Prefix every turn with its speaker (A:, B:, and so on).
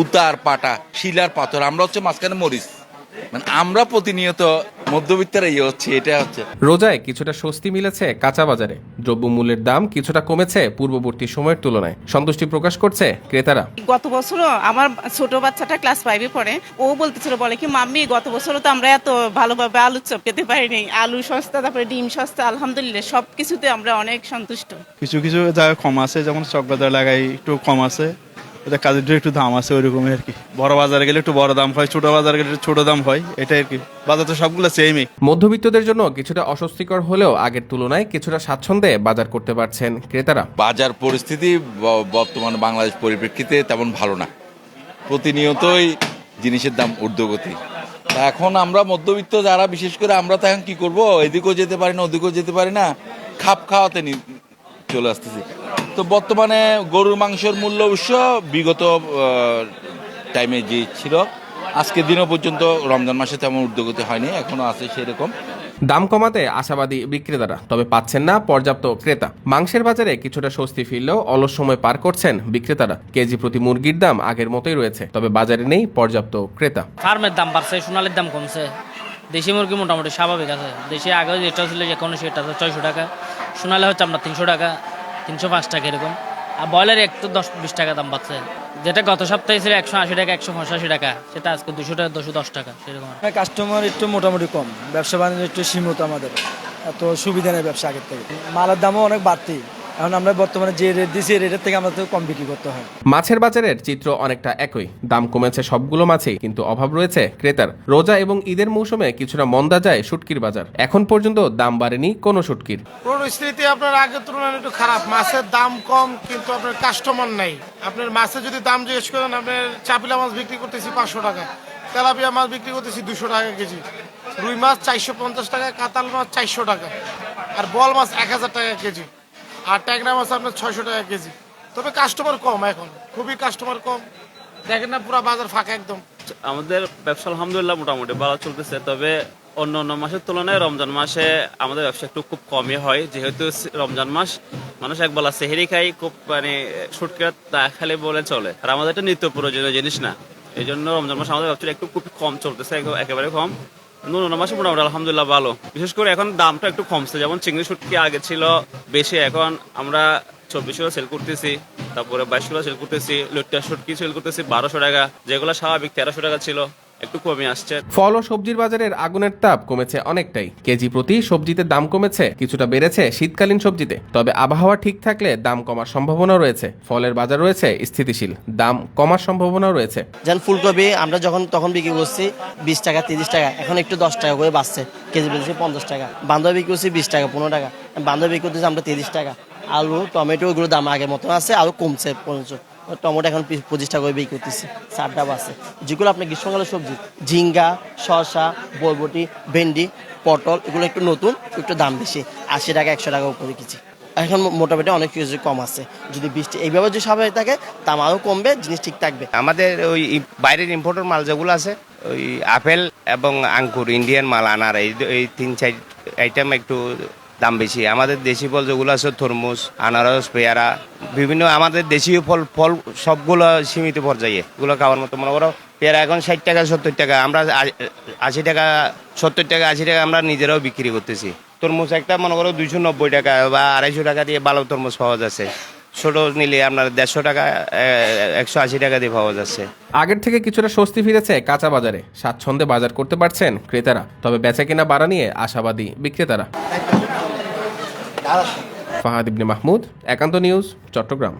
A: উতার পাটা শিলার পাথর আমরা হচ্ছে মাঝখানে মরিচ। মানে আমরা প্রতিনিয়ত মধ্যবিত্তের ইয়ে হচ্ছে এটা হচ্ছে।
B: রোজায় কিছুটা স্বস্তি মিলেছে কাঁচা বাজারে। দ্রব্যমূল্যের দাম কিছুটা কমেছে পূর্ববর্তী সময়ের তুলনায়। সন্তুষ্টি প্রকাশ করছে ক্রেতারা।
C: গত বছরও আমার ছোট বাচ্চাটা ক্লাস ফাইভে পড়ে ও বলতেছিল বলে কি মাম্মি গত বছরও তো আমরা এত ভালোভাবে আলুর চপ খেতে পারিনি। আলু সস্তা তারপরে ডিম সস্তা আলহামদুলিল্লাহ সব কিছুতে আমরা অনেক সন্তুষ্ট।
D: কিছু কিছু জায়গায় কম আছে। যেমন চকবাজার লাগাই একটু কম আছে। ওটা কাজের একটু দাম আছে ওইরকমই আর কি। বড় বাজারে গেলে একটু বড় দাম হয় ছোট বাজারে গেলে একটু ছোট দাম হয় এটাই আর কি। বাজার তো সবগুলো সেমই
B: মধ্যবিত্তদের জন্য কিছুটা অস্বস্তিকর হলেও আগের তুলনায় কিছুটা স্বাচ্ছন্দ্যে বাজার করতে পারছেন ক্রেতারা।
A: বাজার পরিস্থিতি বর্তমান বাংলাদেশ পরিপ্রেক্ষিতে তেমন ভালো না। প্রতিনিয়তই জিনিসের দাম ঊর্ধ্বগতি। তা এখন আমরা মধ্যবিত্ত যারা বিশেষ করে আমরা তো এখন কি করব? এদিকেও যেতে পারি না ওদিকেও যেতে পারি না। খাপ খাওয়াতে নি- চলে আসতেছি। তো বর্তমানে গরুর মাংসের মূল্য অবশ্য বিগত টাইমে যে ছিল আজকের দিনও পর্যন্ত রমজান মাসে তেমন ঊর্ধ্বগতি হয়নি এখনও আছে সেরকম।
B: দাম কমাতে আশাবাদী বিক্রেতারা তবে পাচ্ছেন না পর্যাপ্ত ক্রেতা। মাংসের বাজারে কিছুটা স্বস্তি ফিরলেও অলস সময় পার করছেন বিক্রেতারা। কেজি প্রতি মুরগির দাম আগের মতোই রয়েছে তবে বাজারে নেই পর্যাপ্ত ক্রেতা।
E: ফার্মের দাম বাড়ছে সোনালির দাম কমছে। দেশি মুরগি মোটামুটি স্বাভাবিক আছে। দেশি আগে যেটা ছিল এখন সেটা আছে ছয়শো টাকা সোনালি হচ্ছে আপনার তিনশো টাকা। তিনশো পাঁচ টাকা এরকম। আর ব্রয়লার একটু দশ বিশ টাকা দাম বাড়ছে যেটা গত সপ্তাহে ছিল একশো আশি টাকা, একশো পঁচাশি টাকা। সেটা আজকে দুশো টাকা, দুশো দশ টাকা, সেরকম
F: কাস্টমার একটু মোটামুটি কম। ব্যবসা বাণিজ্য একটু সীমিত আমাদের। এত সুবিধা নেই ব্যবসা আগের থেকে। মালের দামও অনেক বাড়তি। এখন আমরা বর্তমানে যে রেট দিচ্ছি রেটের থেকে আমাদের কম বিক্রি করতে হয়।
B: মাছের বাজারের চিত্র অনেকটা একই। দাম কমেছে সবগুলো মাছেই কিন্তু অভাব রয়েছে ক্রেতার। রোজা এবং ঈদের মৌসুমে কিছুটা মন্দা যায় শুটকির বাজার। এখন পর্যন্ত দাম বাড়েনি কোনো শুটকির।
G: পরিস্থিতি আপনার আগের তুলনায় একটু খারাপ। মাছের দাম কম কিন্তু আপনার কাস্টমার নাই। আপনার মাছের যদি দাম জিজ্ঞেস করেন আপনার চাপিলা মাছ বিক্রি করতেছি পাঁচশো টাকা তেলাপিয়া মাছ বিক্রি করতেছি দুশো টাকা কেজি। রুই মাছ চারশো পঞ্চাশ টাকা কাতাল মাছ চারশো টাকা আর বল মাছ এক হাজার টাকা কেজি। আর ট্যাংরা মাছ আপনার ছয়শো টাকা কেজি। তবে কাস্টমার কম এখন, খুবই কাস্টমার কম। দেখেন না, পুরো বাজার ফাঁকা একদম।
H: আমাদের ব্যবসা আলহামদুলিল্লাহ মোটামুটি ভালো চলতেছে, তবে অন্য অন্য মাসের তুলনায় রমজান মাসে আমাদের ব্যবসা একটু খুব কমই হয়। যেহেতু রমজান মাস মানুষ একবেলা সেহেরি খাই খুব মানে সুটকে তা খালি বলে চলে। আর আমাদের এটা নিত্য প্রয়োজনীয় জিনিস না, এই জন্য রমজান মাস আমাদের ব্যবসা একটু খুব কম চলতেছে, একেবারে কম। অন্য মাসে মোটামুটি আলহামদুলিল্লাহ ভালো। বিশেষ করে এখন দামটা একটু কমছে। যেমন চিংড়ি শুটকি আগে ছিল বেশি, এখন আমরা চব্বিশশো সেল করতেছি, তারপরে বাইশশো সেল করতেছি, লুটটা শুটকি সেল করতেছি, বারোশো টাকা, যেগুলো স্বাভাবিক তেরোশো টাকা ছিল। একটু কমে আসছে।
B: ফল ও সবজির বাজারের আগুনের তাপ কমেছে অনেকটাই। কেজি প্রতি সবজিতে দাম কমেছে কিছুটা বেড়েছে শীতকালীন সবজিতে। তবে আবহাওয়া ঠিক থাকলে দাম কমার সম্ভাবনা রয়েছে। ফলের বাজার রয়েছে স্থিতিশীল দাম কমার সম্ভাবনাও রয়েছে।
I: যেমন ফুলকপি আমরা যখন তখন বিক্রি করছি বিশ টাকা তিরিশ টাকা এখন একটু দশ টাকা করে বাড়ছে। কেজি বেঁচেছি পঞ্চাশ টাকা। বান্ধবী বিক্রি করছি বিশ টাকা পনেরো টাকা। বান্ধবী বিক্রি করতেছি আমরা তিরিশ টাকা। আলু টমেটো এগুলো দাম আগের মতো আছে আরও কমছে পঞ্চ টমেটো এখন পঁচিশ টাকা করে বিক্রি করতেছি, চারটা বাসে। যেগুলো আপনার গ্রীষ্মকালের সবজি, ঝিঙ্গা, শসা, বরবটি, ভেন্ডি, পটল, এগুলো একটু নতুন, একটু দাম বেশি, আশি টাকা, একশো টাকা উপরে কেজি এখন মোটামুটি অনেক কিছু কম আছে, যদি বৃষ্টি এইভাবে যদি স্বাভাবিক থাকে, দাম আরও কমবে, জিনিস ঠিক থাকবে।
J: আমাদের ওই বাইরের ইম্পোর্টের মাল যেগুলো আছে, ওই আপেল এবং আঙ্কুর ইন্ডিয়ান মাল, আনার, এই তিন চার আইটেম একটু দাম বেশি। আমাদের দেশি ফল যেগুলো আছে, তরমুজ, আনারস, পেয়ারা, বিভিন্ন আমাদের দেশীয় ফল ফল সবগুলো সীমিত পর্যায়ে। এগুলো খাওয়ার মতো মনে করো, পেয়ারা এখন ষাট টাকা, সত্তর টাকা। আমরা আশি টাকা, সত্তর টাকা, আশি টাকা আমরা নিজেরাও বিক্রি করতেছি। তরমুজ একটা মনে করো দুইশো নব্বই টাকা বা আড়াইশো টাকা দিয়ে ভালো তরমুজ পাওয়া যাচ্ছে। ছোট নিলে আপনার দেড়শো টাকা একশো আশি টাকা দিয়ে পাওয়া যাচ্ছে।
B: আগের থেকে কিছুটা স্বস্তি ফিরেছে কাঁচা বাজারে। স্বাচ্ছন্দ্যে বাজার করতে পারছেন ক্রেতারা, তবে বেচা কেনা বাড়া নিয়ে আশাবাদী বিক্রেতারা। ফাহাদ ইবনে মাহমুদ একান্ত নিউজ চট্টগ্রাম।